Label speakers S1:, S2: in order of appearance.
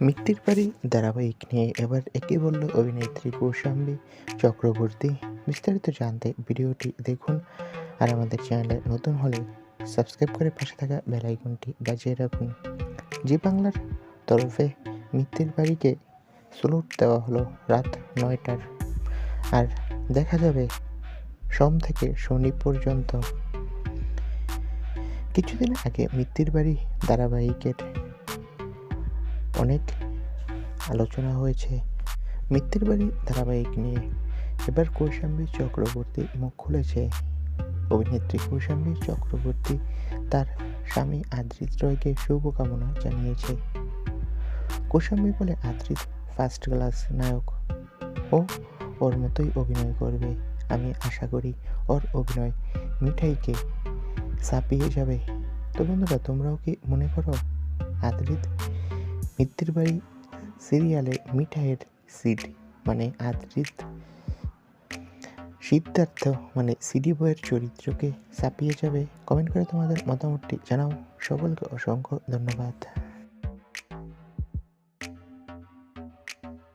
S1: মৃত্যুর বাড়ি ধারাবাহিক নিয়ে এবার একে বলল অভিনেত্রী কৌশাম্বী চক্রবর্তী। বিস্তারিত জানতে ভিডিওটি দেখুন আর আমাদের চ্যানেলে নতুন হলে সাবস্ক্রাইব করে পাশে থাকা বেল আইকনটি বাজিয়ে রাখুন। জি বাংলার তরফে মৃত্যুর বাড়িকে স্লুট দেওয়া হলো রাত নয়টার। আর দেখা যাবে সোম থেকে শনি পর্যন্ত। কিছুদিন আগে মৃত্যুর বাড়ি ধারাবাহিকের অনেক আলোচনা হয়েছে। মৃত্যুর বাড়ি ধারাবাহিক নিয়ে। এবার কৌশাম্বী চক্রবর্তী মুখ খুলেছে। অভিনেত্রী কৌশাম্বী চক্রবর্তী তার স্বামী আদ্রিত রয়কে শুভকামনা জানিয়েছে। কৌশাম্বী বলে আদ্রিত ফার্স্ট ক্লাস নায়ক। ও ওর মতোই অভিনয় করবে। আমি আশা করি ওর অভিনয় মিঠাইকে ছাপিয়ে যাবে। তো বন্ধুরা, তোমরাও কি মনে করো আদ্রিত মৃত্যুর বাড়ি সিরিয়ালে মিঠাইয়ের সিড মানে আদ্রিত সিদ্ধার্থ মানে সিডি বয়ের চরিত্রকে ছাপিয়ে যাবে। কমেন্ট করে তোমাদের মতামতটি জানাও। সকলকে অসংখ্য ধন্যবাদ।